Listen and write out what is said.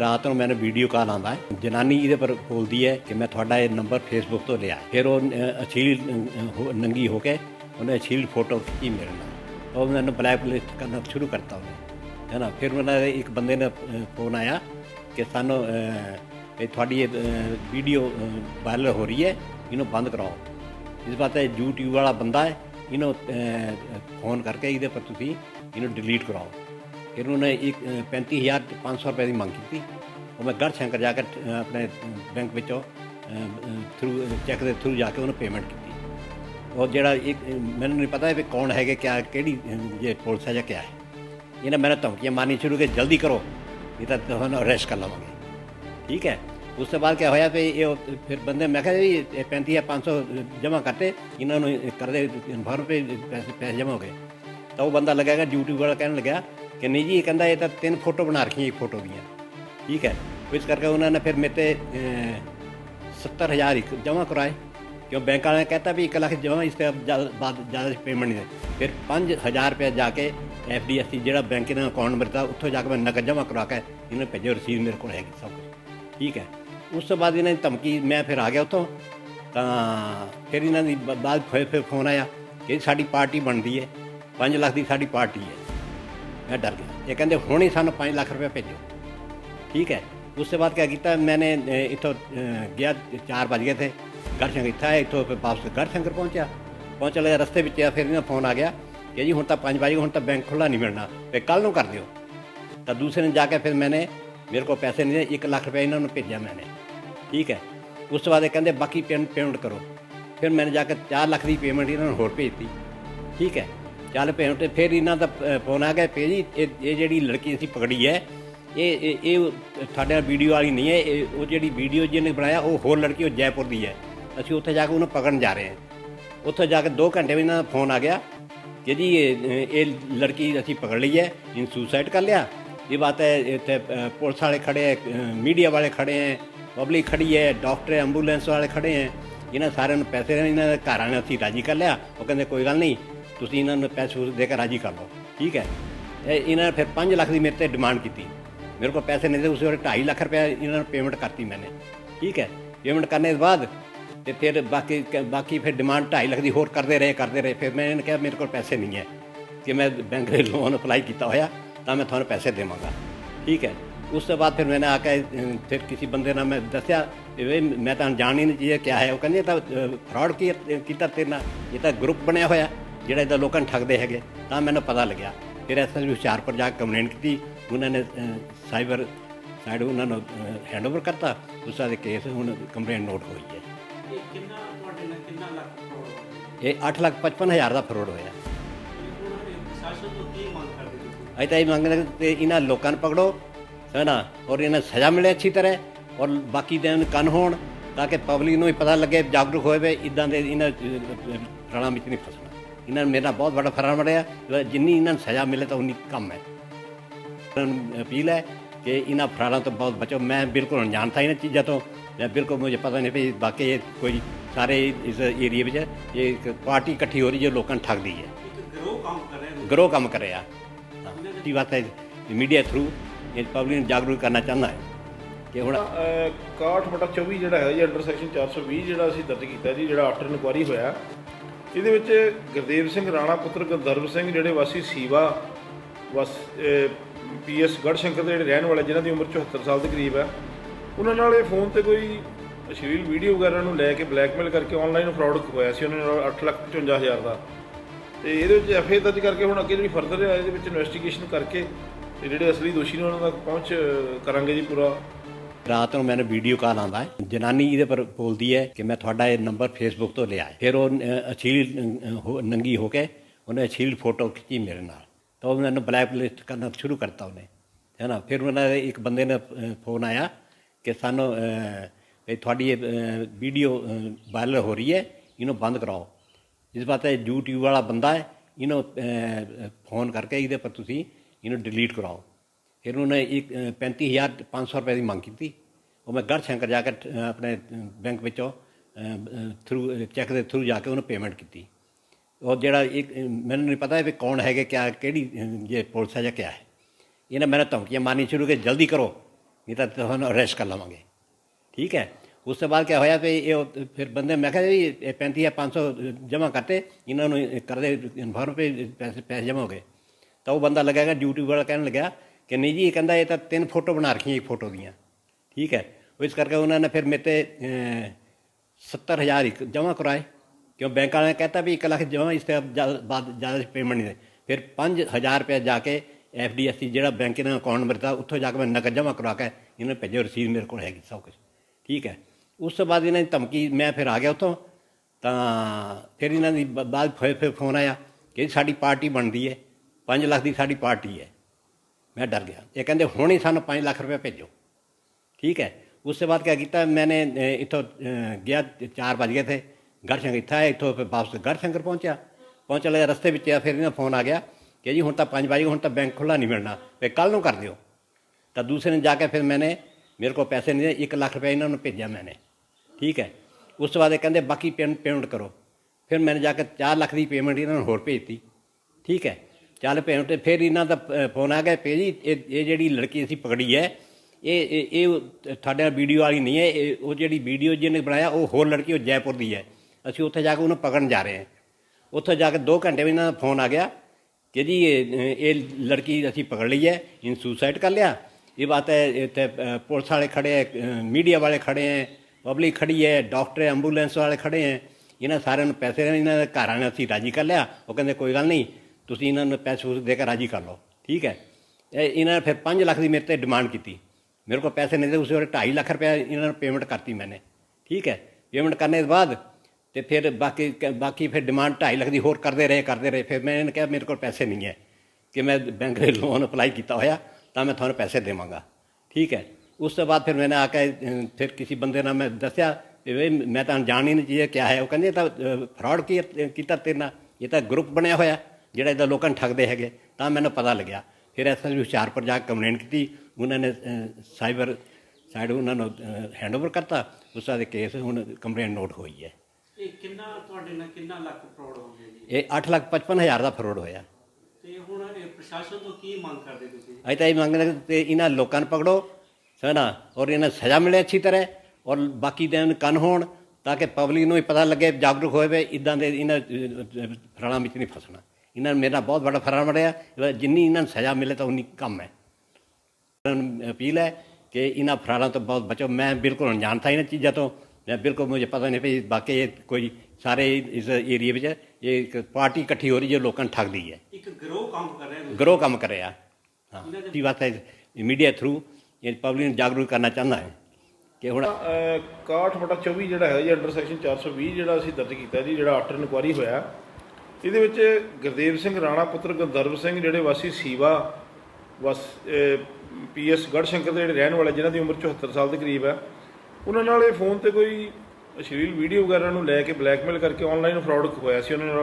ਰਾਤ ਨੂੰ ਮੈਨੂੰ ਵੀਡੀਓ ਕਾਲ ਆਉਂਦਾ ਹੈ। ਜਨਾਨੀ ਇਹਦੇ ਪਰ ਬੋਲਦੀ ਹੈ ਕਿ ਮੈਂ ਤੁਹਾਡਾ ਇਹ ਨੰਬਰ ਫੇਸਬੁੱਕ ਤੋਂ ਲਿਆ। ਫਿਰ ਉਹ ਅ, ਅਸ਼ਲੀਲ ਹੋ- ਨੰਗੀ ਹੋ ਕੇ ਉਹਨੇ ਅਸ਼ਲੀਲ ਫੋਟੋ ਖਿੱਚੀ ਮੇਰੇ ਨਾਲ। ਉਹ ਮੈਨੂੰ ਬਲੈਕਲਿਸਟ ਕਰਨਾ ਸ਼ੁਰੂ ਕਰਤਾ ਉਹਨੇ। ਹੈ ਨਾ? ਫਿਰ ਉਹਨਾਂ ਦੇ ਇੱਕ ਬੰਦੇ ਨੇ ਫੋਨ ਆਇਆ ਕਿ ਸਾਨੂੰ ਇਹ ਤੁਹਾਡੀ ਇਹ ਵੀਡੀਓ ਵਾਇਰਲ ਹੋ ਰਹੀ ਹੈ। ਇਹਨੂੰ ਬੰਦ ਕਰਾਓ। ਇਸ ਬਾਤ ਹੈ YouTube ਵਾਲਾ ਬੰਦਾ ਹੈ। ਇਹਨੂੰ ਫੋਨ ਕਰਕੇ ਇਹਦੇ ਪਰ ਤੁਸੀਂ ਇਹਨੂੰ ਡਿਲੀਟ ਕਰਾਓ। ਫਿਰ ਉਹਨੇ ਇੱਕ ਅ, 35500 ਰੁਪਏ ਦੀ ਮੰਗ ਕੀਤੀ। ਉਹ ਮੈਂ ਗੜ ਸ਼ੰਕਰ ਜਾ ਕੇ ਆਪਣੇ ਬੈਂਕ ਵਿੱਚੋਂ ਥਰੂ ਚੈੱਕ ਦੇ ਥਰੂ ਜਾ ਕੇ ਉਹਨੂੰ ਪੇਮੈਂਟ ਕੀਤੀ। ਉਹ ਜਿਹੜਾ ਇੱਕ ਮੈਨੂੰ ਨਹੀਂ ਪਤਾ ਵੀ ਕੌਣ ਹੈਗੇ ਕਿਆ ਕਿਹੜੀ ਜੇ ਪੁਲਿਸ ਹੈ ਜਾਂ ਕਿਆ ਹੈ। ਇਹਨੇ ਮੈਨੂੰ ਧਮਕੀਆਂ ਮਾਰਨੀ ਸ਼ੁਰੂ ਕਿ ਜਲਦੀ ਕਰੋ। ਨਹੀਂ ਤਾਂ ਤੁਹਾਨੂੰ ਅਰੈਸਟ ਕਰ ਲਵਾਂਗੇ। ਠੀਕ ਹੈ? ਉਸ ਤੋਂ ਬਾਅਦ ਕੀ ਹੋਇਆ ਵੀ ਇਹ ਫਿਰ ਬੰਦੇ ਮੈਂ ਕਿਹਾ ਜੀ ਇਹ 35 ਜਾਂ 500 ਜਮ੍ਹਾਂ ਕਰਤੇ। ਇਹਨਾਂ ਨੂੰ ਕਰਦੇ ਇਨਫਾਰਮ ਪੇ ਪੈਸੇ ਪੈਸੇ ਜਮ੍ਹਾਂ ਹੋ ਗਏ। ਤਾਂ ਉਹ ਬੰਦਾ ਲੱਗੇਗਾ YouTube ਵਾਲਾ ਕਹਿਣ ਲੱਗਾ ਕਿ ਨਹੀਂ ਜੀ ਇਹ ਕਹਿੰਦਾ ਇਹ ਤਾਂ ਤਿੰਨ ਫੋਟੋ ਬਣਾ ਰੱਖੀਆਂ ਇੱਕ ਫੋਟੋ ਦੀਆਂ। ਠੀਕ ਹੈ। ਇਸ ਕਰਕੇ ਉਹਨਾਂ ਨੇ ਫਿਰ ਮੇਰੇ ਤੇ ਅਹ, 70000 ਇੱਕ ਜਮ੍ਹਾਂ ਕਰਾਏ। ਕਿਉਂ ਬੈਂਕ ਵਾਲਿਆਂ ਨੇ ਕਹਿਤਾ ਵੀ 1 ਲੱਖ ਜਮ੍ਹਾਂ ਇਸ ਤੋਂ ਜ਼ਿਆਦਾ ਬਾਅਦ ਜ਼ਿਆਦਾ ਪੇਮੈਂਟ ਨਹੀਂ ਦੇ ਫਿਰ 5000 ਰੁਪਏ ਜਾ ਕੇ ਐਫਡੀਐਸਸੀ ਜਿਹੜਾ ਬੈਂਕ ਦਾ ਅਕਾਊਂਟ ਮਿਲਦਾ ਉੱਥੋਂ ਜਾ ਕੇ ਮੈਂ ਨਕਦ ਜਮ੍ਹਾਂ ਕਰਾ ਕੇ ਇਹਨੇ ਭੇਜੋ ਰਸੀਦ ਮੇਰੇ ਕੋਲ ਹੈਗੀ ਸਭ ਕੁਝ ਠੀਕ ਹੈ। ਉਸ ਤੋਂ ਬਾਅਦ ਇਹਨਾਂ ਦੀ ਧਮਕੀ ਮੈਂ ਫਿਰ ਆ ਗਿਆ ਉੱਥੋਂ। ਤਾਂ ਫਿਰ ਇਹਨਾਂ ਦੀ ਬਾਅਦ ਫਿਰ ਫਿਰ ਫੋਨ ਆਇਆ ਕਿ ਸਾਡੀ ਪਾਰਟੀ ਬਣਦੀ ਹੈ। 5 ਲੱਖ ਦੀ ਸਾਡੀ ਪਾਰਟੀ ਹੈ। ਮੈਂ ਡਰ ਗਿਆ। ਇਹ ਕਹਿੰਦੇ, ਹੁਣ ਹੀ ਸਾਨੂੰ 5 ਲੱਖ ਰੁਪਏ ਭੇਜੋ। ਠੀਕ ਹੈ। ਉਸ ਤੋਂ ਬਾਅਦ ਕਿਆ ਕੀਤਾ, ਮੈਨੇ ਇੱਥੋਂ ਗਿਆ 4 ਵਜੇ ਥੇ ਗੜਸ਼ੰਕਰ ਇੱਥਾ ਹੈ ਇੱਥੋਂ ਫਿਰ ਵਾਪਸ ਗੜਸ਼ੰਕਰ ਪਹੁੰਚਿਆ। ਪਹੁੰਚ ਲਿਆ ਰਸਤੇ ਵਿੱਚ ਆ, ਫਿਰ ਇਹਨਾਂ ਫੋਨ ਆ ਗਿਆ ਕਿ ਜੀ, ਹੁਣ ਤਾਂ 5 ਵਜੇ ਹੁਣ ਤਾਂ ਬੈਂਕ ਖੁੱਲਾ ਨਹੀਂ ਮਿਲਣਾ। ਫਿਰ ਕੱਲ ਨੂੰ ਕਰ ਦਿਓ। ਤਾਂ ਦੂਸਰੇ ਨੇ ਜਾ ਕੇ ਫਿਰ ਮੈਨੇ, ਮੇਰੇ ਕੋਲ ਪੈਸੇ ਨਹੀਂ 1 ਲੱਖ ਰੁਪਏ ਇਹਨਾਂ ਨੂੰ ਭੇਜਿਆ ਮੈਨੇ। ਠੀਕ ਹੈ। ਉਸ ਤੋਂ ਬਾਅਦ ਇਹ ਕਹਿੰਦੇ, ਬਾਕੀ ਪੇਮੈਂਟ ਕਰੋ। ਫਿਰ ਮੈਨੇ ਜਾ ਕੇ 4 ਲੱਖ ਦੀ ਪੇਮੈਂਟ ਇਹਨਾਂ ਨੂੰ ਹੋਰ ਭੇਜਤੀ ਠੀਕ ਹੈ। ਚੱਲ ਪੇਮੈਂਟ ਤੇ ਫਿਰ ਇਹਨਾਂ ਦਾ ਫੋਨ ਆ ਗਿਆ ਪੇ ਜੀ, ਇਹ ਇਹ ਜਿਹੜੀ ਲੜਕੀ ਅਸੀਂ ਪਕੜੀ ਹੈ, ਇਹ ਇਹ ਇਹ ਤੁਹਾਡੇ ਵੀਡੀਓ ਵਾਲੀ ਨਹੀਂ ਹੈ, ਇਹ, ਉਹ ਜਿਹੜੀ ਵੀਡੀਓ ਜਿਹਨੇ ਬਣਾਇਆ, ਉਹ ਹੋਰ ਲੜਕੀ ਉਹ ਜੈਪੁਰ ਦੀ ਹੈ। ਅਸੀਂ ਉੱਥੇ ਜਾ ਕੇ ਉਹਨੂੰ ਪਕੜਨ ਜਾ ਰਹੇ ਹਾਂ। ਉੱਥੇ ਜਾ ਕੇ 2 ਘੰਟੇ ਵਿੱਚ ਇਹਨਾਂ ਦਾ ਫੋਨ ਆ ਗਿਆ ਕਿ ਜੀ, ਇਹ ਲੜਕੀ ਅਸੀਂ ਪਕੜ ਲਈ ਹੈ ਇਹਨੇ ਸੁਸਾਈਡ ਕਰ ਲਿਆ। ਇਹ ਬਾਤ ਹੈ, ਇੱਥੇ ਪੁਲਿਸ ਵਾਲੇ ਖੜੇ ਹੈ ਮੀਡੀਆ ਵਾਲੇ ਖੜੇ ਹੈ, ਪਬਲਿਕ ਖੜੀ ਹੈ, ਡਾਕਟਰ, ਐਂਬੂਲੈਂਸ ਵਾਲੇ ਖੜੇ ਹੈ। ਇਹਨਾਂ ਸਾਰਿਆਂ ਨੂੰ ਪੈਸੇ ਇਹਨਾਂ ਦੇ ਘਰਾਂ ਨੇ ਅਸੀਂ ਰਾਜੀ ਕਰ ਲਿਆ। ਉਹ ਕਹਿੰਦੇ, ਕੋਈ ਗੱਲ ਨਹੀਂ ਤੁਸੀਂ ਇਹਨਾਂ ਨੂੰ ਪੈਸੇ ਪੂਸੇ ਦੇ ਕੇ ਰਾਜੀ ਕਰ ਲਓ, ਠੀਕ ਹੈ? ਇਹ ਇਹਨਾਂ ਨੇ ਫਿਰ 5 ਲੱਖ ਦੀ ਮੇਰੇ ਤੇ ਡਿਮਾਂਡ ਕੀਤੀ। ਮੇਰੇ ਕੋਲ ਪੈਸੇ ਨਹੀਂ ਤੇ ਉਸ ਵੇਲੇ 2.5 ਲੱਖ ਰੁਪਏ ਇਹਨਾਂ ਨੂੰ ਪੇਮੈਂਟ ਕਰਤੀ ਮੈਨੇ, ਠੀਕ ਹੈ? ਪੇਮੈਂਟ ਕਰਨੇ ਦੇ ਬਾਅਦ ਤੇ ਫਿਰ ਬਾਕੀ ਬਾਕੀ ਫਿਰ ਡਿਮਾਂਡ 2.5 ਲੱਖ ਦੀ ਹੋਰ ਕਰਦੇ ਰਹੇ ਕਰਦੇ ਰਹੇ। ਫਿਰ ਮੈਂ ਇਹਨਾਂ ਨੇ ਕਿਹਾ, ਮੇਰੇ ਕੋਲ ਪੈਸੇ ਨਹੀਂ ਹੈ ਕਿ ਮੈਂ ਬੈਂਕ ਦੇ ਲੋਨ ਅਪਲਾਈ ਕੀਤਾ ਹੋਇਆ, ਤਾਂ ਮੈਂ ਤੁਹਾਨੂੰ ਪੈਸੇ ਦੇਵਾਂਗਾ, ਠੀਕ ਹੈ? ਉਸ ਤੋਂ ਬਾਅਦ ਫਿਰ ਮੈਂ ਆ ਕੇ ਫਿਰ ਕਿਸੇ ਬੰਦੇ ਨਾਲ ਮੈਂ ਦੱਸਿਆ ਕਿ ਮੈਂ ਤਾਂ ਜਾਣ ਹੀ ਨਹੀਂ ਚਾਹੀਏ ਕਿਆ ਹੈ? ਉਹ ਕਹਿੰਦੇ, ਇਹ ਤਾਂ ਫਰਾਡ ਕੀਤਾ ਤੇਰੇ ਨਾਲ? ਇਹ ਤਾਂ ਗਰੁੱਪ ਬਣਿਆ ਹੋਇਆ। ਜਿਹੜਾ ਇਹਦਾ ਲੋਕਾਂ ਨੂੰ ਠੱਗਦੇ ਹੈਗੇ ਤਾਂ ਮੈਨੂੰ ਪਤਾ ਲੱਗਿਆ। ਫਿਰ ਐਸਐਸਪੀ ਹੁਸ਼ਿਆਰਪੁਰ ਜਾ ਕੇ ਕੰਪਲੇਂਟ ਕੀਤੀ। ਉਹਨਾਂ ਨੇ ਸਾਈਬਰ ਸਾਈਡ ਉਹਨਾਂ ਨੂੰ ਹੈਂਡਓਵਰ ਕਰਤਾ। ਉਸ ਦਾ ਕੇਸ ਹੁਣ ਕੰਪਲੇਂਟ ਨੋਟ ਹੋਈ ਹੈ। ਇਹ ਕਿੰਨਾ ਤੁਹਾਡੇ ਨਾਲ ਕਿੰਨਾ ਲੱਖ ਕਰੋੜ ਇਹ 8 ਲੱਖ 55 ਹਜ਼ਾਰ ਦਾ ਫਰੋਡ ਹੋਇਆ। ਸ਼ਾਸਨ ਤੋਂ ਕੀ ਮੰਗ ਕਰਦੇ ਤਾਂ ਇਹ ਮੰਗਦੇ ਕਿ ਇਹਨਾਂ ਲੋਕਾਂ ਨੂੰ ਪਕੜੋ ਹੈ ਨਾ? ਔਰ ਇਹਨਾਂ ਸਜ਼ਾ ਮਿਲੇ ਅੱਛੀ ਤਰ੍ਹਾਂ। ਔਰ ਬਾਕੀ ਦੇ ਕੰਨ ਹੋਣ ਤਾਂ ਕਿ ਪਬਲਿਕ ਨੂੰ ਵੀ ਪਤਾ ਲੱਗੇ ਜਾਗਰੂਕ ਹੋਏ ਵੇ ਇਦਾਂ ਦੇ ਇਹਨਾਂ ਰਣਾ ਵਿੱਚ ਨਹੀਂ ਫਸਣਾ। ਇਹਨਾਂ ਨੂੰ ਮੇਰਾ ਬਹੁਤ ਵੱਡਾ ਫਰਾਂ ਬਣਿਆ। ਜਿੰਨੀ ਇਹਨਾਂ ਨੂੰ ਸਜ਼ਾ ਮਿਲੇ ਤਾਂ ਉਨੀ ਕੰਮ ਹੈ। ਅਪੀਲ ਹੈ ਕਿ ਇਹਨਾਂ ਫਰਾਰਾਂ ਤੋਂ ਬਹੁਤ ਬਚੋ। ਮੈਂ ਬਿਲਕੁਲ ਅਣਜਾਣ ਥਾ ਇਹਨਾਂ ਚੀਜ਼ਾਂ ਤੋਂ। ਮੈਂ ਬਿਲਕੁਲ ਮੁਝੇ ਪਤਾ ਨਹੀਂ ਵੀ ਬਾਕੀ ਕੋਈ ਸਾਰੇ ਇਸ ਏਰੀਆ ਵਿੱਚ ਇਹ ਇੱਕ ਪਾਰਟੀ ਇਕੱਠੀ ਹੋ ਰਹੀ ਜੋ ਲੋਕਾਂ ਨੂੰ ਠੱਗਦੀ ਹੈ। ਇੱਕ ਗਰੋਹ ਕੰਮ ਕਰ ਰਹੇ। ਗਰੋ ਕੰਮ ਕਰ ਰਿਹਾ ਕੀ ਬਾਤ ਹੈ। ਮੀਡੀਆ ਥਰੂ ਇਹ ਪਬਲਿਕ ਨੂੰ ਜਾਗਰੂਕ ਕਰਨਾ ਚਾਹੁੰਦਾ ਹੈ ਕਿ ਹੁਣ 61 ਬਟਾ 24 ਜਿਹੜਾ ਹੈ ਜੀ ਅੰਡਰ ਸੈਕਸ਼ਨ 420 ਜਿਹੜਾ ਅਸੀਂ ਦਰਜ ਕੀਤਾ ਜੀ, ਜਿਹੜਾ ਆਫਟਰ ਇਨਕੁਆਰੀ ਹੋਇਆ। ਇਹਦੇ ਵਿੱਚ ਗੁਰਦੇਵ ਸਿੰਘ ਰਾਣਾ ਪੁੱਤਰ ਗੰਧਰਵ ਸਿੰਘ, ਜਿਹੜੇ ਵਾਸੀ ਸੀਵਾ, ਵਸ ਪੀਐਸ ਗੜਸ਼ੰਕਰ ਦੇ ਜਿਹੜੇ ਰਹਿਣ ਵਾਲੇ, ਜਿਨ੍ਹਾਂ ਦੀ ਉਮਰ 74 ਸਾਲ ਦੇ ਕਰੀਬ ਹੈ, ਉਹਨਾਂ ਨਾਲ ਇਹ ਫੋਨ ਤੇ ਕੋਈ ਅਸ਼ਲੀਲ ਵੀਡੀਓ ਵਗੈਰਾ ਨੂੰ ਲੈ ਕੇ ਬਲੈਕਮੇਲ ਕਰਕੇ ਆਨਲਾਈਨ ਫਰਾਡ ਹੋਇਆ ਸੀ, ਉਹਨਾਂ ਨਾਲ 855000 ਦਾ। ਤੇ ਇਹਦੇ ਵਿੱਚ ਐਫਏ ਦਰਜ ਕਰਕੇ ਹੁਣ ਅੱਗੇ ਜਿਹੜੀ ਫਰਦਰ ਹੈ, ਇਹਦੇ ਵਿੱਚ ਇਨਵੈਸਟੀਗੇਸ਼ਨ ਕਰਕੇ ਤੇ ਜਿਹੜੇ ਅਸਲੀ ਦੋਸ਼ੀ ਨੇ ਉਹਨਾਂ ਤੱਕ ਪਹੁੰਚ ਕਰਾਂਗੇ ਜੀ ਪੂਰਾ। ਰਾਤ ਨੂੰ ਮੈਨੂੰ ਵੀਡੀਓ ਕਾਲ ਆਉਂਦਾ ਹੈ। ਜਨਾਨੀ ਇਹਦੇ ਪਰ ਬੋਲਦੀ ਹੈ ਕਿ ਮੈਂ ਤੁਹਾਡਾ ਇਹ ਨੰਬਰ ਫੇਸਬੁੱਕ ਤੋਂ ਲਿਆ ਹੈ। ਫਿਰ ਉਹ ਅ, ਹੋ- ਨੰਗੀ ਹੋ ਕੇ ਉਹਨੇ ਅਸ਼ਲੀਲ ਫੋਟੋ ਖਿੱਚੀ ਮੇਰੇ ਨਾਲ। ਤਾਂ ਉਹ ਮੈਨੂੰ ਬਲੈਕਲਿਸਟ ਕਰਨਾ ਸ਼ੁਰੂ ਕਰਤਾ ਉਹਨੇ। ਹੈ ਨਾ? ਫਿਰ ਉਹਨਾਂ ਦੇ ਇੱਕ ਬੰਦੇ ਨੇ ਫੋਨ ਆਇਆ ਕਿ ਸਾਨੂੰ ਅ, ਤੁਹਾਡੀ ਇਹ ਵੀਡੀਓ ਵਾਇਰਲ ਹੋ ਰਹੀ ਹੈ ਇਹਨੂੰ ਬੰਦ ਕਰਾਓ। ਇਸ ਬਾਤ ਹੈ YouTube ਵਾਲਾ ਬੰਦਾ ਹੈ ਇਹਨੂੰ ਫੋਨ ਕਰਕੇ ਇਹਦੇ ਪਰ ਤੁਸੀਂ ਇਹਨੂੰ ਡਿਲੀਟ ਕਰਾਓ। ਫਿਰ ਉਹਨੇ ਇੱਕ ਅ, 35500 ਰੁਪਏ ਦੀ ਮੰਗ ਕੀਤੀ। ਉਹ ਮੈਂ ਗੜ ਸ਼ੰਕਰ ਜਾ ਕੇ ਆਪਣੇ ਬੈਂਕ ਵਿੱਚੋਂ ਥਰੂ ਚੈੱਕ ਦੇ ਥਰੂ ਜਾ ਕੇ ਉਹਨੂੰ ਪੇਮੈਂਟ ਕੀਤੀ। ਉਹ ਜਿਹੜਾ ਇੱਕ ਮੈਨੂੰ ਨਹੀਂ ਪਤਾ ਵੀ ਕੌਣ ਹੈਗੇ ਕਿਆ ਕਿਹੜੀ ਅ, ਜੇ ਪੁਲਿਸ ਹੈ ਜਾਂ ਕਿਆ ਹੈ। ਇਹਨੇ ਮੈਨੂੰ ਧਮਕੀਆਂ ਮਾਰਨੀ ਸ਼ੁਰੂ ਕਿ ਜਲਦੀ ਕਰੋ ਨਹੀਂ ਤਾਂ ਤੁਹਾਨੂੰ ਅਰੈਸਟ ਕਰ ਲਵਾਂਗੇ। ਠੀਕ ਹੈ? ਉਸ ਤੋਂ ਬਾਅਦ ਕੀ ਹੋਇਆ ਵੀ ਇਹ ਫਿਰ ਬੰਦੇ ਮੈਂ ਕਿਹਾ ਜੀ ਇਹ 35 ਜਾਂ 500 ਜਮ੍ਹਾਂ ਕਰਤੇ ਇਹਨਾਂ ਨੂੰ ਕਰਦੇ ਇਨਫਾਰਮ ਪੇ ਪੈਸੇ ਪੈਸੇ ਜਮ੍ਹਾਂ ਹੋ ਗਏ। ਤਾਂ ਉਹ ਬੰਦਾ ਲੱਗੇਗਾ ਡਿਊਟੀ ਵਾਲਾ ਕਹਿਣ ਲੱਗਿਆ ਕਿ ਨਹੀਂ ਜੀ ਇਹ ਕਹਿੰਦਾ ਇਹ ਤਾਂ ਤਿੰਨ ਫੋਟੋ ਬਣਾ ਰੱਖੀਆਂ ਇੱਕ ਫੋਟੋ ਦੀਆਂ। ਠੀਕ ਹੈ? ਇਸ ਕਰਕੇ ਉਹਨਾਂ ਨੇ ਫਿਰ ਮੇਰੇ ਤੇ ਅਹ, 70000 ਇੱਕ ਜਮ੍ਹਾਂ ਕਰਾਏ। ਕਿਉਂ? ਬੈਂਕ ਵਾਲਿਆਂ ਨੇ ਕਹਿਤਾ ਵੀ 1 ਲੱਖ ਜਮ੍ਹਾਂ ਇਸ ਤੋਂ ਜ਼ਿਆਦਾ- ਬਾਅਦ ਜ਼ਿਆਦਾ ਪੇਮੈਂਟ ਨਹੀਂ ਦੇ ਫਿਰ 5000 ਰੁਪਏ ਜਾ ਕੇ ਐਫਡੀਐਸਸੀ ਜਿਹੜਾ ਬੈਂਕ ਇਹਨਾਂ ਅਕਾਊਂਟ ਨੰਬਰ ਉੱਥੋਂ ਜਾ ਕੇ ਮੈਂ ਨਕਦ ਜਮ੍ਹਾਂ ਕਰਾ ਕੇ ਇਹਨਾਂ ਨੇ ਭੇਜੋ ਰਸੀਦ ਮੇਰੇ ਕੋਲ ਹੈਗੀ ਸਭ ਕੁਝ ਠੀਕ ਹੈ? ਉਸ ਤੋਂ ਬਾਅਦ ਇਹਨਾਂ ਦੀ ਧਮਕੀ ਮੈਂ ਫਿਰ ਆ ਗਿਆ ਉੱਥੋਂ। ਤਾਂ ਫਿਰ ਇਹਨਾਂ ਦੀ ਬਾਅਦ ਫਿਰ ਫਿਰ ਫੋਨ ਆਇਆ ਕਿ ਸਾਡੀ ਪਾਰਟੀ ਬਣਦੀ ਹੈ। 5 ਲੱਖ ਦੀ ਸਾਡੀ ਪਾਰਟੀ ਹੈ। ਮੈਂ ਡਰ ਗਿਆ। ਇਹ ਕਹਿੰਦੇ, ਹੁਣ ਹੀ ਸਾਨੂੰ 5 ਲੱਖ ਰੁਪਏ ਭੇਜੋ। ਠੀਕ ਹੈ। ਉਸ ਤੋਂ ਬਾਅਦ ਕਿਆ ਕੀਤਾ, ਮੈਨੇ ਇੱਥੋਂ ਗਿਆ 4 ਵਜ ਗਏ ਥੇ ਗੜਸ਼ੰਗ ਇੱਥਾ ਹੈ ਇੱਥੋਂ ਫਿਰ ਵਾਪਸ ਗੜਸ਼ੰਗਰ ਪਹੁੰਚਿਆ। ਪਹੁੰਚ ਲਿਆ ਰਸਤੇ ਵਿੱਚ ਆ, ਫਿਰ ਇਹਨਾਂ ਫੋਨ ਆ ਗਿਆ ਕਿ ਜੀ, ਹੁਣ ਤਾਂ 5 ਵਜੇ ਹੁਣ ਤਾਂ ਬੈਂਕ ਖੁੱਲਾ ਨਹੀਂ ਮਿਲਣਾ। ਤੇ ਕੱਲ ਨੂੰ ਕਰ ਦਿਓ। ਤਾਂ ਦੂਸਰੇ ਨੇ ਜਾ ਕੇ ਫਿਰ ਮੈਨੇ, ਮੇਰੇ ਕੋਲ ਪੈਸੇ ਨਹੀਂ 1 ਲੱਖ ਰੁਪਏ ਇਹਨਾਂ ਨੂੰ ਭੇਜਿਆ ਮੈਨੇ। ਠੀਕ ਹੈ। ਉਸ ਤੋਂ ਬਾਅਦ ਇਹ ਕਹਿੰਦੇ, ਬਾਕੀ ਪੇਮੈਂਟ ਕਰੋ। ਫਿਰ ਮੈਨੇ ਜਾ ਕੇ 4 ਲੱਖ ਦੀ ਪੇਮੈਂਟ ਇਹਨਾਂ ਨੂੰ ਹੋਰ ਭੇਜਤੀ ਠੀਕ ਹੈ। ਚੱਲ ਭੈਣ, ਤੇ ਫਿਰ ਇਹਨਾਂ ਦਾ ਫੋਨ ਆ ਗਿਆ ਪੇ ਜੀ, ਇਹ ਇਹ ਜਿਹੜੀ ਲੜਕੀ ਅਸੀਂ ਪਕੜੀ ਹੈ, ਇਹ ਇਹ ਇਹ ਤੁਹਾਡਾ ਵੀਡੀਓ ਵਾਲੀ ਨਹੀਂ ਹੈ, ਇਹ, ਉਹ ਜਿਹੜੀ ਵੀਡੀਓ ਜਿਹਨੇ ਬਣਾਇਆ, ਉਹ ਹੋਰ ਲੜਕੀ ਉਹ ਜੈਪੁਰ ਦੀ ਹੈ। ਅਸੀਂ ਉੱਥੇ ਜਾ ਕੇ ਉਹਨੂੰ ਪਕੜਨ ਜਾ ਰਹੇ ਹਾਂ। ਉੱਥੇ ਜਾ ਕੇ 2 ਘੰਟੇ ਵਿੱਚ ਇਹਨਾਂ ਦਾ ਫੋਨ ਆ ਗਿਆ ਕਿ ਜੀ, ਇਹ ਲੜਕੀ ਅਸੀਂ ਪਕੜ ਲਈ ਹੈ ਇਨ ਸੁਸਾਈਡ ਕਰ ਲਿਆ। ਇਹ ਬਾਤ ਹੈ, ਇੱਥੇ ਪੁਲਿਸ ਵਾਲੇ ਖੜੇ ਹੈ ਮੀਡੀਆ ਵਾਲੇ ਖੜੇ ਹੈ, ਪਬਲਿਕ ਖੜੀ ਹੈ, ਡਾਕਟਰ, ਐਂਬੂਲੈਂਸ ਵਾਲੇ ਖੜੇ ਹੈ। ਇਹਨਾਂ ਸਾਰਿਆਂ ਨੂੰ ਪੈਸੇ ਇਹਨਾਂ ਦੇ ਘਰਾਂ ਨੇ ਅਸੀਂ ਰਾਜੀ ਕਰ ਲਿਆ। ਉਹ ਕਹਿੰਦੇ, ਕੋਈ ਗੱਲ ਨਹੀਂ ਤੁਸੀਂ ਇਹਨਾਂ ਨੂੰ ਪੈਸੇ ਪੂਸੇ ਦੇ ਕੇ ਰਾਜੀ ਕਰ ਲਓ, ਠੀਕ ਹੈ? ਇਹ ਇਹਨਾਂ ਨੇ ਫਿਰ 5 ਲੱਖ ਦੀ ਮੇਰੇ ਤੇ ਡਿਮਾਂਡ ਕੀਤੀ। ਮੇਰੇ ਕੋਲ ਪੈਸੇ ਨਹੀਂ ਦੇ ਉਸ ਵੇਲੇ 2.5 ਲੱਖ ਰੁਪਏ ਇਹਨਾਂ ਨੂੰ ਪੇਮੈਂਟ ਕਰਤੀ ਮੈंने ਠੀਕ ਹੈ? ਪੇਮੈਂਟ ਕਰਨੇ ਤੋਂ ਬਾਅਦ ਤੇ ਫਿਰ ਬਾਕੀ ਬਾਕੀ ਫਿਰ ਡਿਮਾਂਡ 2.5 ਲੱਖ ਦੀ ਹੋਰ ਕਰਦੇ ਰਹੇ ਕਰਦੇ ਰਹੇ। ਫਿਰ ਮੈਂ ਇਹਨਾਂ ਕਿਹਾ, ਮੇਰੇ ਕੋਲ ਪੈਸੇ ਨਹੀਂ ਹੈ ਕਿ ਮੈਂ ਬੈਂਕ ਦੇ ਲੋਨ ਅਪਲਾਈ ਕੀਤਾ ਹੋਇਆ, ਤਾਂ ਮੈਂ ਤੁਹਾਨੂੰ ਪੈਸੇ ਦੇਵਾਂਗਾ, ਠੀਕ ਹੈ? ਉਸ ਤੋਂ ਬਾਅਦ ਫਿਰ ਮੈਂ ਆ ਕੇ ਫਿਰ ਕਿਸੇ ਬੰਦੇ ਨਾਲ ਮੈਂ ਦੱਸਿਆ ਕਿ ਵੀ ਮੈਂ ਤਾਂ ਜਾਣ ਹੀ ਨਹੀਂ ਚਾਹੀਏ ਕਿਆ ਹੈ? ਉਹ ਕਹਿੰਦੇ ਇਹ ਤਾਂ ਫਰਾਡ ਕੀਤਾ ਤੇਰੇ ਨਾਲ, ਇਹ ਤਾਂ ਗਰੁੱਪ ਬਣਿਆ ਹੋਇਆ। ਜਿਹੜਾ ਇਹਦਾ ਲੋਕਾਂ ਨੂੰ ਠੱਗਦੇ ਹੈਗੇ ਤਾਂ ਮੈਨੂੰ ਪਤਾ ਲੱਗਿਆ। ਫਿਰ ਐਸਐਸਪੀ ਹੁਸ਼ਿਆਰਪੁਰ ਜਾ ਕੇ ਕੰਪਲੇਂਟ ਕੀਤੀ ਉਹਨਾਂ ਨੇ ਸਾਈਬਰ ਸਾਈਡ ਉਹਨਾਂ ਨੂੰ ਹੈਂਡਓਵਰ ਕਰਤਾ ਉਸ ਦਾ ਕੇਸ ਹੁਣ ਕੰਪਲੇਂਟ ਨੋਟ ਹੋਈ ਹੈ। ਇਹ ਕਿੰਨਾ ਤੁਹਾਡੇ ਨਾਲ ਕਿੰਨਾ ਲੱਖ ਫਰੋਡ ਹੋ ਗਿਆ ਜੀ? ਇਹ 8 ਲੱਖ 55 ਹਜ਼ਾਰ ਦਾ ਫਰੋਡ ਹੋਇਆ। ਤੇ ਹੁਣ ਇਹ ਪ੍ਰਸ਼ਾਸਨ ਤੋਂ ਕੀ ਮੰਗ ਕਰਦੇ ਤੁਸੀਂ? ਅਸੀਂ ਤਾਂ ਇਹ ਮੰਗਦੇ ਹਾਂ ਕਿ ਇਹਨਾਂ ਲੋਕਾਂ ਨੂੰ ਪਕੜੋ ਸਮਝਣਾ ਔਰ ਇਹਨਾਂ ਨੂੰ ਸਜ਼ਾ ਮਿਲੇ ਅੱਛੀ ਤਰ੍ਹਾਂ ਔਰ ਬਾਕੀ ਦੇ ਕੰਨ ਹੋਣ ਤਾਂ ਕਿ ਪਬਲਿਕ ਨੂੰ ਵੀ ਪਤਾ ਲੱਗੇ ਜਾਗਰੂਕ ਹੋਏ ਵੇ ਇਦਾਂ ਦੇ ਇਹਨਾਂ ਫਰਾਲਾਂ ਵਿੱਚ ਨਹੀਂ ਫਸਣਾ। ਇਹਨਾਂ ਨੂੰ ਮੇਰਾ ਬਹੁਤ ਵੱਡਾ ਫਰਾਂ ਮੜਿਆ ਜਿੰਨੀ ਇਹਨਾਂ ਨੂੰ ਸਜ਼ਾ ਮਿਲੇ ਤਾਂ ਉਨੀ ਕਮ ਹੈ। ਅਪੀਲ ਹੈ ਕਿ ਇਹਨਾਂ ਫਰਾਲਾਂ ਤੋਂ ਬਹੁਤ ਬਚੋ। ਮੈਂ ਬਿਲਕੁਲ ਅਣਜਾਣ ਥਾ ਇਹਨਾਂ ਚੀਜ਼ਾਂ ਤੋਂ। ਮੈਂ ਬਿਲਕੁਲ ਮੁਝੇ ਪਤਾ ਨਹੀਂ ਵੀ ਬਾਕੀ ਇਹ ਕੋਈ ਸਾਰੇ ਇਸ ਏਰੀਆ ਵਿੱਚ ਇਹ ਇੱਕ ਪਾਰਟੀ ਇਕੱਠੀ ਹੋ ਰਹੀ ਜੋ ਲੋਕਾਂ ਨੂੰ ਠੱਗਦੀ ਹੈ। ਇੱਕ ਗਰੋਹ ਕੰਮ ਕਰ ਰਿਹਾ ਤੁਸੀਂ। ਗਰੋ ਕੰਮ ਕਰਿਆ ਹਾਂ ਇਹ ਬਾਤ ਹੈ? ਮੀਡੀਆ ਥਰੂ ਇਹ ਪਬਲਿਕ ਨੂੰ ਜਾਗਰੂਕ ਕਰਨਾ ਚਾਹੁੰਦਾ ਹੈ ਕਿ ਹੁਣ 61 ਬਟਾ 24 ਜਿਹੜਾ ਹੈ ਜੀ ਅੰਡਰ ਸੈਕਸ਼ਨ 420 ਜਿਹੜਾ ਅਸੀਂ ਦਰਜ ਕੀਤਾ ਜੀ ਜਿਹੜਾ ਆਫਟਰ ਇਨਕੁਆਰੀ ਹੋਇਆ ਇਹਦੇ ਵਿੱਚ ਗੁਰਦੇਵ ਸਿੰਘ ਰਾਣਾ ਪੁੱਤਰ ਗੰਦਰਵ ਸਿੰਘ, ਜਿਹੜੇ ਵਾਸੀ ਸੀਵਾ, ਵਸ ਪੀਐਸ ਗੜਸ਼ੰਕਰ ਦੇ ਜਿਹੜੇ ਰਹਿਣ ਵਾਲੇ, ਜਿਨ੍ਹਾਂ ਦੀ ਉਮਰ 74 ਸਾਲ ਦੇ ਕਰੀਬ ਹੈ, ਉਹਨਾਂ ਨਾਲ ਇਹ ਫੋਨ ਤੇ ਕੋਈ ਅਸ਼ਲੀਲ ਵੀਡੀਓ ਵਗੈਰਾ ਨੂੰ ਲੈ ਕੇ ਬਲੈਕਮੇਲ ਕਰਕੇ ਆਨਲਾਈਨ ਫਰਾਡ ਹੋਇਆ ਸੀ, ਉਹਨਾਂ ਨਾਲ